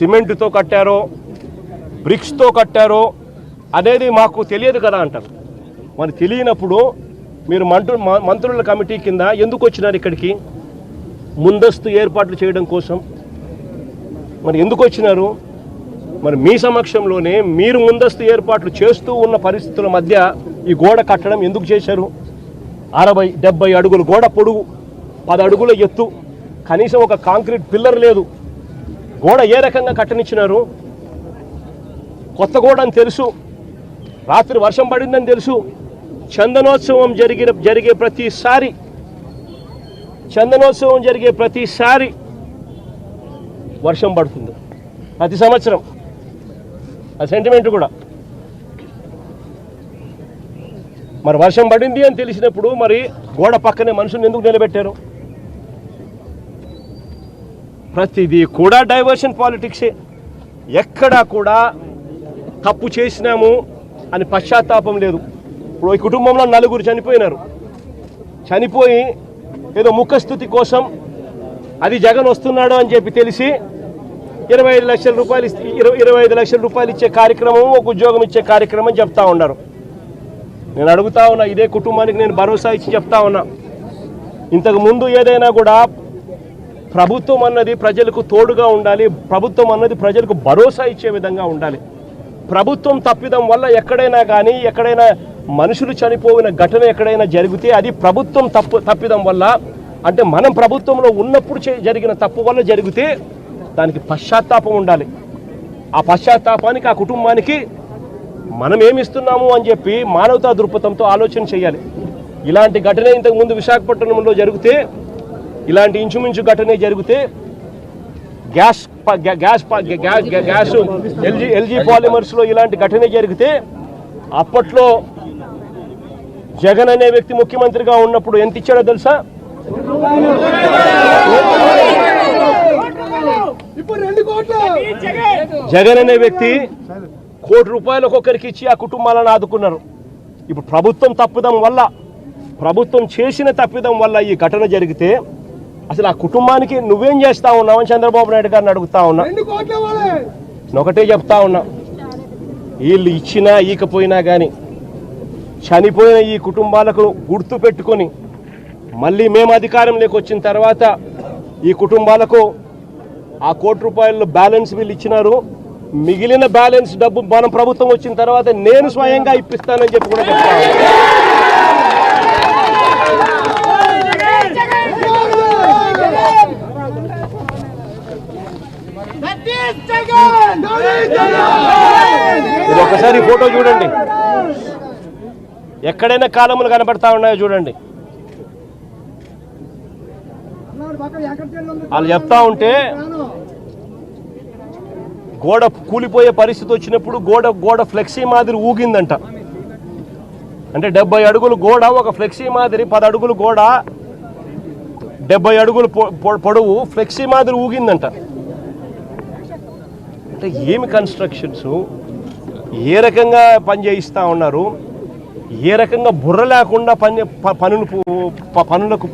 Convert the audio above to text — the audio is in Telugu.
సిమెంట్తో కట్టారో బ్రిక్స్తో కట్టారో అనేది మాకు తెలియదు కదా అంటారు. మరి తెలియనప్పుడు మీరు మంత్రు మంత్రుల కమిటీ కింద ఎందుకు వచ్చినారు ఇక్కడికి? ముందస్తు ఏర్పాట్లు చేయడం కోసం. మరి ఎందుకు వచ్చినారు? మరి మీ సమక్షంలోనే మీరు ముందస్తు ఏర్పాట్లు చేస్తూ ఉన్న పరిస్థితుల మధ్య ఈ గోడ కట్టడం ఎందుకు చేశారు? అరవై డెబ్బై అడుగులు గోడ పొడుగు పది అడుగుల ఎత్తు. కనీసం ఒక కాంక్రీట్ పిల్లర్ లేదు. గోడ ఏ రకంగా కట్టనిచ్చినారు? కొత్త గోడ అని తెలుసు. రాత్రి వర్షం పడిందని తెలుసు. చందనోత్సవం జరిగిన జరిగే ప్రతిసారి చందనోత్సవం జరిగే ప్రతిసారి వర్షం పడుతుంది. ప్రతి సంవత్సరం. ఆ సెంటిమెంట్ కూడా. మరి వర్షం పడింది అని తెలిసినప్పుడు మరి గోడ పక్కనే మనుషుల్ని ఎందుకు నిలబెట్టారు? ప్రతిదీ కూడా డైవర్షన్ పాలిటిక్సే. ఎక్కడా కూడా తప్పు చేసినాము అని పశ్చాత్తాపం లేదు. ఇప్పుడు ఈ కుటుంబంలో నలుగురు చనిపోయినారు. చనిపోయి ఏదో ముఖస్థుతి కోసం అది జగన్ వస్తున్నాడు అని చెప్పి తెలిసి ఇరవై ఐదు లక్షల రూపాయలు ఇస్తే ఇరవై ఇరవై ఐదు లక్షల రూపాయలు ఇచ్చే కార్యక్రమం ఒక ఉద్యోగం ఇచ్చే కార్యక్రమం చెప్తా ఉన్నారు. నేను అడుగుతా ఉన్నా ఇదే కుటుంబానికి నేను భరోసా ఇచ్చి చెప్తా ఉన్నా. ఇంతకు ముందు ఏదైనా కూడా ప్రభుత్వం అన్నది ప్రజలకు తోడుగా ఉండాలి ప్రభుత్వం అన్నది ప్రజలకు భరోసా ఇచ్చే విధంగా ఉండాలి. ప్రభుత్వం తప్పిదం వల్ల ఎక్కడైనా కానీ ఎక్కడైనా మనుషులు చనిపోయిన ఘటన ఎక్కడైనా జరిగితే అది ప్రభుత్వం తప్పు తప్పిదం వల్ల అంటే మనం ప్రభుత్వంలో ఉన్నప్పుడు చే- జరిగిన తప్పు వల్ల జరిగితే దానికి పశ్చాత్తాపం ఉండాలి. ఆ పశ్చాత్తాపానికి ఆ కుటుంబానికి మనం ఏమిస్తున్నాము అని చెప్పి మానవతా దృక్పథంతో ఆలోచన చేయాలి. ఇలాంటి ఘటన ఇంతకుముందు విశాఖపట్నంలో జరిగితే ఇలాంటి ఇంచుమించు ఘటన జరిగితే గ్యాస్ ప- గ్యా- గ్యాస్ గ్యాస్ ఎల్జీ ఎల్జీ పాలిమర్స్లో ఇలాంటి ఘటన జరిగితే అప్పట్లో జగన్ అనే వ్యక్తి ముఖ్యమంత్రిగా ఉన్నప్పుడు ఎంత ఇచ్చాడో తెలుసా? జగన్ అనే వ్యక్తి కోటి రూపాయలు ఒక్కొక్కరికి ఇచ్చి ఆ కుటుంబాలను ఆదుకున్నారు. ఇప్పుడు ప్రభుత్వం తప్పిదం వల్ల ప్రభుత్వం చేసిన తప్పిదం వల్ల ఈ ఘటన జరిగితే అసలు ఆ కుటుంబానికి నువ్వేం చేస్తా ఉన్నావు అని చంద్రబాబు నాయుడు గారిని అడుగుతా ఉన్నా. ఒకటే చెప్తా ఉన్నా. వీళ్ళు ఇచ్చినా ఈకపోయినా కానీ చనిపోయిన ఈ కుటుంబాలకు గుర్తు పెట్టుకొని మళ్ళీ మేము అధికారంలోకి వచ్చిన తర్వాత ఈ కుటుంబాలకు ఆ కోటి రూపాయల బ్యాలెన్స్ వీళ్ళు ఇచ్చినారు. మిగిలిన బ్యాలెన్స్ డబ్బు మనం ప్రభుత్వం వచ్చిన తర్వాత నేను స్వయంగా ఇప్పిస్తానని చెప్పి కూడా చెప్తా ఇది ఒకసారి ఫోటో చూడండి. ఎక్కడైనా కాలములు కనబడతా ఉన్నాయో చూడండి. వాళ్ళు చెప్తా ఉంటే గోడ కూలిపోయే పరిస్థితి వచ్చినప్పుడు గోడ గోడ ఫ్లెక్సీ మాదిరి ఊగిందంట. అంటే డెబ్బై అడుగులు గోడ ఒక ఫ్లెక్సీ మాదిరి పది అడుగులు గోడ డెబ్బై అడుగులు పొడవు ఫ్లెక్సీ మాదిరి ఊగిందంట. అంటే ఏమి కన్స్ట్రక్షన్స్ ఏ రకంగా పని చేయిస్తూ ఉన్నారు? ఏ రకంగా బుర్ర లేకుండా పని ప- పనులు పనులకు